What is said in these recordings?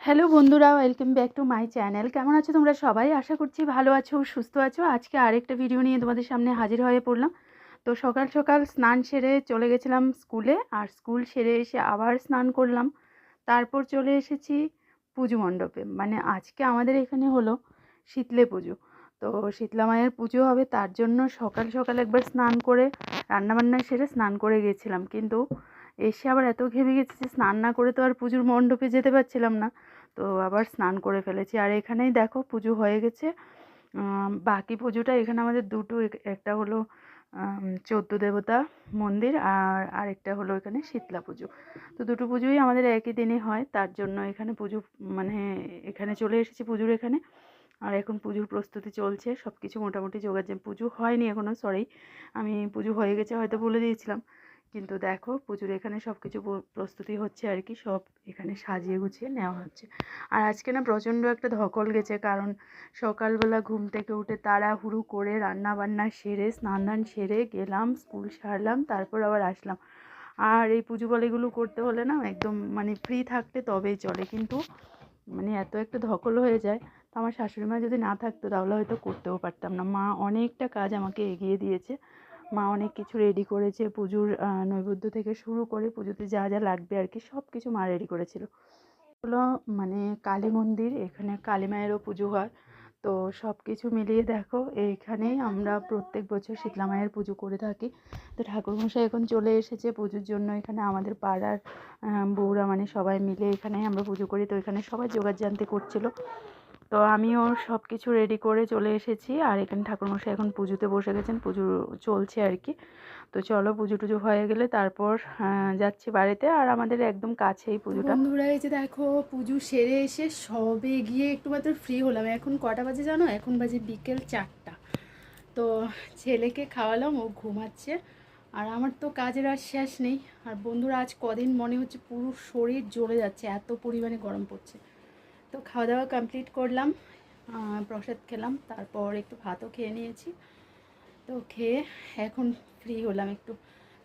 Hello বন্ধুরা welcome back to my channel কেমন আছো তোমরা সবাই? আশা করছি ভালো আছো, সুস্থ আছো। আজকে আরেকটা ভিডিও নিয়ে তোমাদের সামনে হাজির হয়ে পড়লাম। তো সকাল সকাল স্নান সেরে চলে গেছিলাম স্কুলে আর স্কুল সেরে এসে আবার স্নান করলাম। তারপর চলে এসেছি পুজো মণ্ডপে। মানে আজকে আমাদের এখানে হলো শীতলে পুজো। তো শীতলা মায়ের পুজো হবে, তার জন্য সকাল সকাল একবার স্নান করে, রান্নাবান্না সেরে স্নান করে গেছিলাম। কিন্তু এসে আবার এত ঘেমে গেছি যে স্নান না করে তো আর পুজোর মণ্ডপে যেতে পারছিলাম না। তো আবার স্নান করে ফেলেছি। আর এখানেই দেখো পুজো হয়ে গেছে। বাকি পুজোটা এখানে আমাদের দুটো একটা হলো চোদ্দ দেবতা মন্দির আর আরেকটা হলো এখানে শীতলা পুজো। তো দুটো পুজোই আমাদের একই দিনে হয়। তার জন্য এখানে পুজো মানে এখানে চলে এসেছি পুজোর এখানে। আর এখন পুজোর প্রস্তুতি চলছে। সব কিছু মোটামুটি যোগাযোগ, পুজো হয়নি এখনও সরি আমি পুজো হয়ে গেছে হয়তো বলে দিয়েছিলাম। কিন্তু দেখো পুজোর এখানে সব কিছু প্রস্তুতি হচ্ছে আর কি, সব এখানে সাজিয়ে গুছিয়ে নেওয়া হচ্ছে। আর আজকে না প্রচণ্ড একটা ধকল গেছে, কারণ সকালবেলা ঘুম থেকে উঠে তাড়াহুড়ো করে রান্না বান্না সেরে স্নান দান সেরে গেলাম, স্কুল সারলাম, তারপর আবার আসলাম। আর এই পুজো বলেগুলো করতে হলে না একদম মানে ফ্রি থাকতে তবেই চলে, কিন্তু মানে এত একটা ধকল হয়ে যায়, তো আমার শাশুড়ি মা যদি না থাকতো তাহলে হয়তো করতেও পারতাম না। মা অনেকটা কাজ আমাকে এগিয়ে দিয়েছে। মা অনেক কিছু রেডি করেছে, পুজোর নৈবেদ্য থেকে শুরু করে পুজোতে যা যা লাগবে আর কি সব কিছু মা রেডি করেছিল। হলো মানে কালী মন্দির, এখানে কালী মায়েরও পুজো হয়। তো সব কিছু মিলিয়ে দেখো এইখানেই আমরা প্রত্যেক বছর শীতলা মায়ের পুজো করে থাকি। তো ঠাকুরমশাই এখন চলে এসেছে পুজোর জন্য, এখানে আমাদের পাড়ার বউরা মানে সবাই মিলে এখানেই আমরা পুজো করি। তো এখানে সবাই জোগাড় জানতে করছিল। তো আমিও সব কিছু রেডি করে চলে এসেছি। আর এখানে ঠাকুরমশাই এখন পুজোতে বসে গেছেন, পুজো চলছে আর কি। তো চলো পুজো টুজো হয়ে গেলে তারপর যাচ্ছি বাড়িতে। আর আমাদের একদম কাছেই পুজোটা। বন্ধুরা, এই যে দেখো, পুজো সেরে এসে সবে গিয়ে একটু মাত্র ফ্রি হলাম। এখন কটা বাজে জানো? এখন বাজে বিকেল চারটা। তো ছেলেকে খাওয়ালাম, ও ঘুমাচ্ছে। আর আমার তো কাজের আর শেষ নেই। আর বন্ধুরা, আজ কদিন মনে হচ্ছে পুরো শরীর জ্বলে যাচ্ছে, এত পরিমাণে গরম পড়ছে। তো খাওয়া দাওয়া কমপ্লিট করলাম প্রসাদ খেলাম, তারপর একটু ভাতও খেয়ে নিয়েছি। তো খেয়ে এখন ফ্রি হলাম একটু।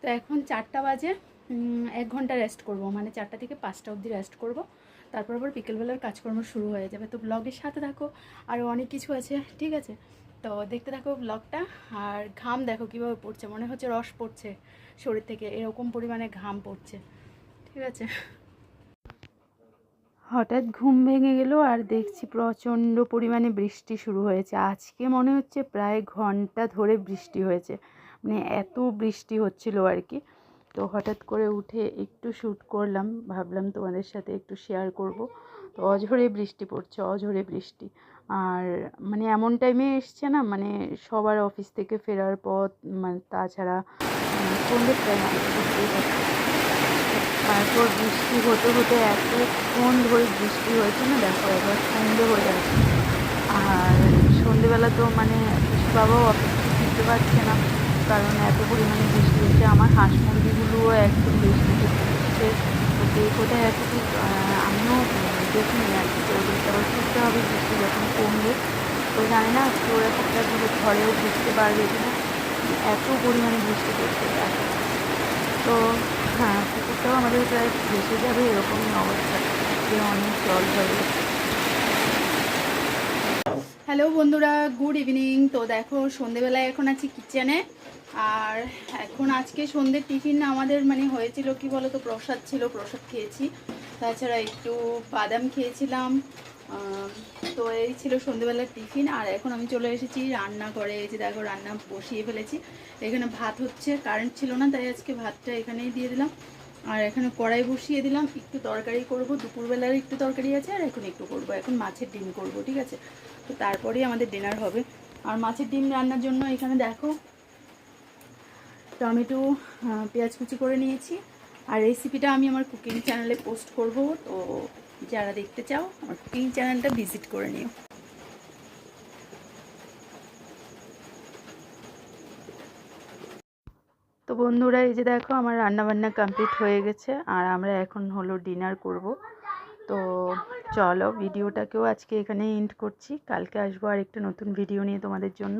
তো এখন চারটা বাজে এক ঘণ্টা রেস্ট করব মানে চারটা থেকে পাঁচটা অবধি রেস্ট করব। তারপর আবার বিকেলবেলার কাজকর্ম শুরু হয়ে যাবে। তো ব্লগের সাথে থাকো, আরও অনেক কিছু আছে, ঠিক আছে? তো দেখতে থাকো ব্লগটা আর ঘাম দেখো কীভাবে পড়ছে, মনে হচ্ছে রস পড়ছে, শরীর থেকে, এরকম পরিমাণে ঘাম পড়ছে, ঠিক আছে? হঠাৎ ঘুম ভেঙে গেল আর দেখছি প্রচণ্ড পরিমাণে বৃষ্টি শুরু হয়েছে। আজকে মনে হচ্ছে প্রায় ঘণ্টা ধরে বৃষ্টি হয়েছে। মানে এত বৃষ্টি হচ্ছিল আর কি। তো হঠাৎ করে উঠে একটু শ্যুট করলাম। ভাবলাম তোমাদের সাথে একটু শেয়ার করব। তো অঝরে বৃষ্টি পড়ছে, অঝরে বৃষ্টি। আর মানে এমন টাইমে এসছে না মানে সবার অফিস থেকে ফেরার পথ মানে তাছাড়া সন্ধ্যের টাইম তারপর বৃষ্টি হতে হতে এতক্ষণ ধরে বৃষ্টি হয়েছে না, দেখো এবার সন্ধে হয়ে যাচ্ছে আর সন্ধেবেলা তো মানে বাবাও অফিস ফিরতে পারছে না, কারণ এত পরিমাণে বৃষ্টি হচ্ছে। আমার হাঁস মুরগিগুলোও একদম বৃষ্টিতে হচ্ছে। তো কে কোথায় ঠিক আমিও দেখিনি আর কি। ওদেরকে আবার ফিরতে হবে বৃষ্টি যখন কমবে। তো জানি না ওরা সপ্তাহ ঘরেও বুঝতে পারবে কিনা। এত পরিমাণে বৃষ্টি পড়ছে তো হ্যাঁ পুকুরটাও আমাদের প্রায় ভেসে যাবে এরকমই অবস্থা, যে অনেক জল হয়ে হ্যালো বন্ধুরা, গুড ইভিনিং। তো দেখো, সন্ধেবেলায় এখন আছি কিচেনে। আর এখন আজকে সন্ধ্যের টিফিন আমাদের মানে হয়েছিল, কি বলো তো প্রসাদ ছিল, প্রসাদ খেয়েছি। তাছাড়া একটু বাদাম খেয়েছিলাম। তো এই ছিল সন্ধেবেলার টিফিন। আর এখন আমি চলে এসেছি রান্না করে যে দেখো, রান্না বসিয়ে ফেলেছি। এখানে ভাত হচ্ছে, কারেন্ট ছিল না, তাই আজকে ভাতটা এখানেই দিয়ে দিলাম। আর এখানে কড়াই বসিয়ে দিলাম, একটু তরকারি করব দুপুরবেলার একটু তরকারি আছে, আর এখন একটু করব, এখন মাছের ডিম করব, ঠিক আছে? তো তারপরেই আমাদের ডিনার হবে। আর মাছের ডিম রান্নার জন্য এখানে দেখো, টমেটো পেঁয়াজ কুচি করে নিয়েছি। আর রেসিপিটা আমি আমার কুকিং চ্যানেলে পোস্ট করব, তো যারা দেখতে চাও, আমার কুকিং চ্যানেলটা ভিজিট করে নিও। তো বন্ধুরা, এই যে দেখো আমার রান্নাবান্না কমপ্লিট হয়ে গেছে আর আমরা এখন হলো ডিনার করব। তো চলো, ভিডিওটাকেও আজকে এখানে এন্ড করছি। কালকে আসব আর একটা নতুন ভিডিও নিয়ে তোমাদের জন্য।